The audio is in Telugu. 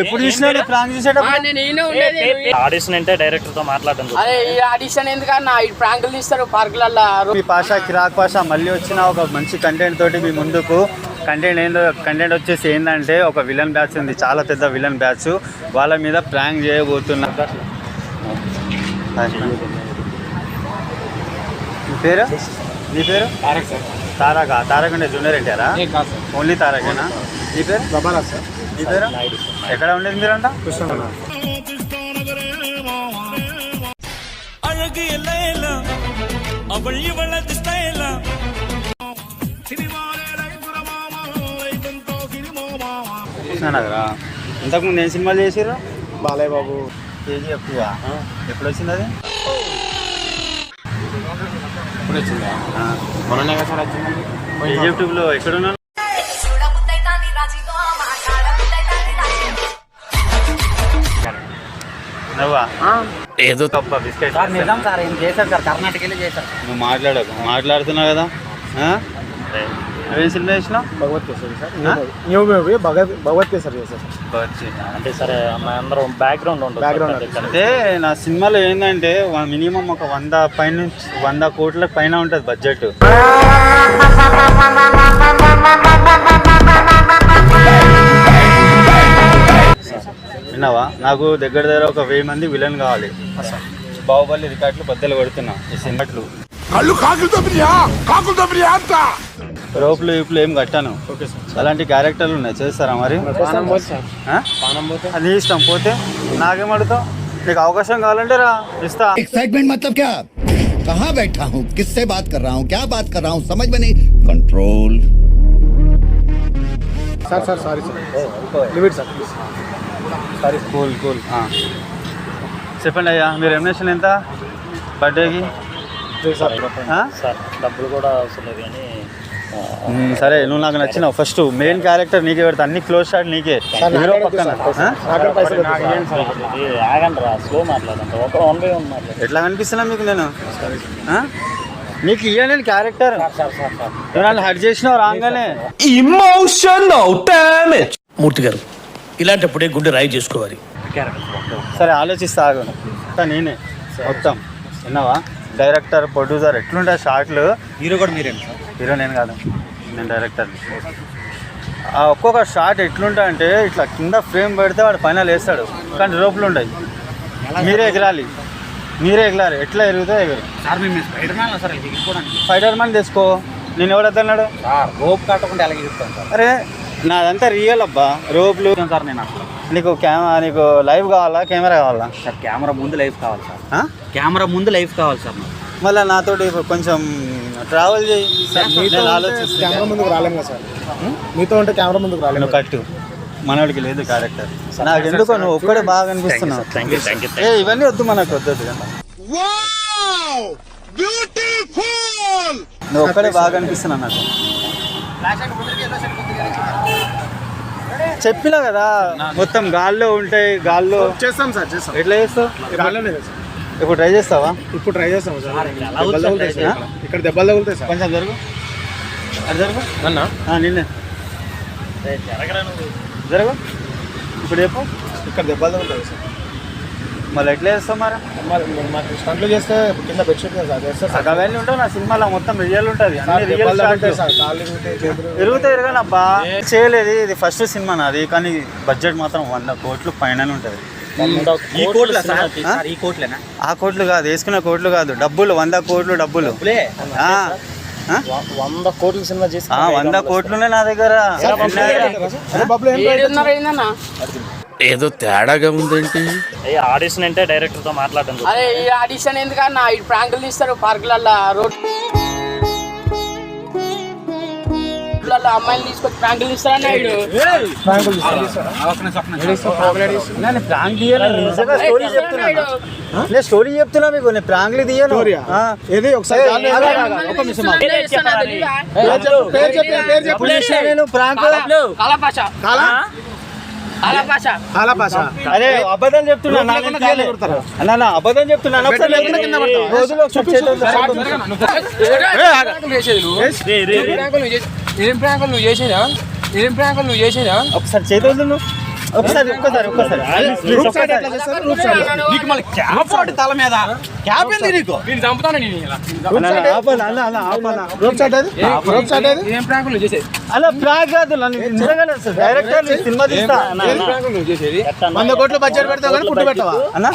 ఎప్పుడు చూసినా ఆడిషన్ అంటే డైరెక్టర్తో మాట్లాడడం చూడు. అరే ఈ ఆడిషన్ ఎందుకన్నా ఈ ప్రాంకులు తీస్తారు పార్కులల్లో మీ పాషా కిరాక్ పాషా మళ్ళీ వచ్చిన ఒక మంచి కంటెంట్ తోటి మీ ముందుకు కంటెంట్ ఏందో కంటెంట్ వచ్చేసి ఏంటంటే ఒక విలన్ బ్యాచ్ ఉంది చాలా పెద్ద విలన్ బ్యాచ్ వాళ్ళ మీద ప్రాంక్ చేయబోతున్నా పేరు మీ పేరు తారక తారక అంటే జూనియర్ ఎన్టీఆరా ఓన్లీ తారకేనా మీ పేరు మీ పేరు ఎక్కడ ఉండేది మీరంట அழகு எல்லாம் எல்லாம் அவள் இவளது ஸ்டைலாம் కృష్ణానగరా ఇంతకుముందు ఏం సినిమాలు చేసిర్రు బాలయ్య బాబు కేజీఎఫ్ ఎప్పుడు వచ్చింది అది ఇప్పుడు వచ్చిందా మొన్ననే కదా సార్ ఎక్కడున్నాను? నువ్వా? ఏదో కప్ప బిస్కెట్ నిజం సార్ ఏం చేశారు సార్? కర్ణాటకలో చేశారు. నువ్వు మాట్లాడకు. మాట్లాడుతున్నావు కదా? ఆ? నువ్వేం సినిమా చేసినావు? Bhagavanth Kesari sir? New movie Bhagavanth Kesari చేశారు. అంటే సరే అందరం బ్యాక్గ్రౌండ్ ప్రతి ఒక్కరికి. అంటే నా సినిమాలో ఏంటంటే మినిమం ఒక వంద పైన నుంచి వంద కోట్ల పైన ఉంటుంది బడ్జెట్ విన్నావా? నాకు దగ్గర దగ్గర ఒక వెయ్యి మంది విలన్ కావాలి. బాహుబలి రికార్డులు బద్దలు కొడుతున్నా ఈ సినిమాట్లు కళ్ళు కాకులతో బిర్యా కాకులతో బిర్యా అంత. రోపులు ఇప్పులు ఏం కట్టాను. Okay sir. అలాంటి క్యారెక్టర్లు ఉన్నాయి. చేస్తారా మరి? అది ఇష్టం. పోతే నాకేం అడుగుతావు? నీకు అవకాశం కావాలంటే రా. ఇస్తా. ఎక్సైట్మెంట్ మతం క్యా కహా బైఠా కిస్సే బాత్ కర్ క్యా బాత్ కర్ సమజ్ మే control sir sir sorry sir. Limit sir sorry. Cool cool. చెప్పండి అయ్యా మీరు ఎమినేషన్ ఎంత? బర్త్డేకి? సార్. డబ్బులు కూడా వస్తున్నది కానీ సరే నువ్వు నాకు నచ్చినావు. ఫస్ట్ మెయిన్ క్యారెక్టర్ నీకే పెడతా. అన్ని క్లోజ్ షాట్ నీకే. హీరో పక్కన. ఎట్లా కనిపిస్తున్నా మీకు నేను? ఆ? నీకు ఇయ్య నేను క్యారెక్టర్ నన్ను హట్ చేసినావు రాగానే. మూర్తి గారు ఇలాంటప్పుడే గుండె రాయి చేసుకోవాలి. సరే ఆలోచిస్తా ఆగు. నేనే. మొత్తం. విన్నావా? డైరెక్టర్ ప్రొడ్యూసర్ ఎట్లుంటాయి షార్ట్లు హీరో కూడా మీరేం సార్? హీరో నేను కాదు నేను డైరెక్టర్. ఆ ఒక్కొక్క షాట్ ఎట్లుంటా అంటే ఇట్లా కింద ఫ్రేమ్ పెడితే వాడు పైన వేస్తాడు. కానీ రోపులు ఉంటాయి మీరే ఎగరాలి. మీరే ఎగరాలి. ఎట్లా ఎరుగుతా ఎగురు సార్ మేము స్పైడర్ మ్యాన్ సార్ ఎగిరిపోవడానికి ఫైటర్ మ్యాన్ తెచ్చుకో. నేను ఎవడద్దన్నాడు రోప్ కట్టకుండా ఎలా ఎగురుతాను సార్? అరే నాదంతా రియల్ అబ్బా. రోపులు సార్ నేను అసలు నీకు కెమెరా నీకు లైవ్ కావాలా కెమెరా కావాలా? సార్ కెమెరా ముందు లైఫ్ కావాలి సార్. ఆ? కెమెరా ముందు లైఫ్ కావాలి సార్. మళ్ళీ నాతోటి ఇప్పుడు కొంచెం ట్రావెల్ చేయి. మీతో నేను ఉంటే ఆలోచిస్తే కెమెరా ముందుకు రాలేము కదా సార్. మీతో ఉంటే కెమెరా ముందుకు రాలేము నువ్వు కట్టు. మనోడికి లేదు క్యారెక్టర్ నాకు ఎందుకో నువ్వు ఒక్కడే బాగా అనిపిస్తున్నావు. థ్యాంక్ యూ థ్యాంక్ యూ ఏ ఇవన్నీ వద్దు మనకు వద్దు నువ్వు ఒక్కడే బాగా అనిపిస్తున్నావు నాకు. చెప్పినా కదా. మొత్తం గాల్లో ఉంటాయి గాల్లో. చేస్తాం సార్ చేస్తాం. ఎట్లా చేస్తావు? కదా సార్ ఇప్పుడు ట్రై చేస్తావా? ఇప్పుడు ట్రై చేస్తాం సార్. దెబ్బలు తగులుతాయి ఇక్కడ దెబ్బలు తగులుతాయి సార్. కొంచెం జరుగు. అది జరుగు. అన్న? ఆ, నిన్నే. జరుగు. ఇప్పుడు చెప్పు. ఇక్కడ దెబ్బలు తగులుతాయి సార్. మళ్ళీ ఎట్లా చేస్తావు మరి? స్టంట్లు చేస్తే కింద బెడ్షీట్ సార్ చేస్తే అవన్నీ ఉంటావు నా సినిమాలో మొత్తం రియల్ ఉంటుంది అన్ని రియల్ తిరుగుతాయి అబ్బా చేయలేదు ఇది ఫస్ట్ సినిమా నాది కానీ బడ్జెట్ మాత్రం వంద కోట్లు పైన ఉంటుంది. ఈ కోట్ల సార్ ఆ? సార్ ఈ కోట్లేనా? ఆ కోట్లు కాదు వేసుకున్న కోట్లు కాదు. డబ్బులు వంద కోట్లు డబ్బులు. వంద కోట్ల సినిమా చేసి ఆ, వంద కోట్లునే నా దగ్గర. ఏదో తేడాగా ఉందేంటి ఆడిషన్ అంటే డైరెక్టర్తో మాట్లాడడం. అరే ఈ ఆడిషన్ ఎందుకన్నా ఈ ప్రాంకులు తీస్తారు పార్కులల్లో రోడ్ అమ్మాయిలు తీసుకొచ్చి ప్రాంకులు తీస్తారన్న వీడు ప్రాంకులు తీస్తారు. నేను ప్రాంక్ తీయను నిజంగా స్టోరీ చెప్తున్నా నేను స్టోరీ చెప్తున్నా మీకు నేను ప్రాంక్లు తీయను స్టోరీయా? ఆ. ఏది ఒకసారి నేను ప్రాంక్ అరే అబద్ధం చెప్తున్నా అబద్ధం చెప్తున్నా ఏం ప్రాంకులు నువ్వు చేసేదా? ఏం ప్రాంకులు నువ్వు చేసేదా? ఒకసారి చేతులు వదిలు. ఒకసారి ఒక్కసారి ఒక్కసారి. Please, రూప్ సైడ్ ఒక్కసారి. ఎట్లా చేస్తారు? రూప్ సైడ్ నీకు మళ్ళీ క్యాప్ ఒకటి తల మీద. క్యాప్ ఏంది నీకు? నేను చంపుతాను నేను ఇలా. అన్నా, అన్నా, ఆపన్నా, అన్నా, అన్నా, ఆపన్నా. రూప్ సైడ్ అది? రూప్ సైడ్ అది? ఏం ప్రాంకులు నువ్వు చేసేది? అలా కాదు నన్ను నిజంగానే సార్ డైరెక్టర్ని సినిమా తీస్తా. అన్నా, ఏం అన్నా. ప్రాంకులు నువ్వు చేసేది? వంద కోట్లు బడ్జెట్ పెడతావు కానీ ఫుడ్ పెట్టవా? అన్నా?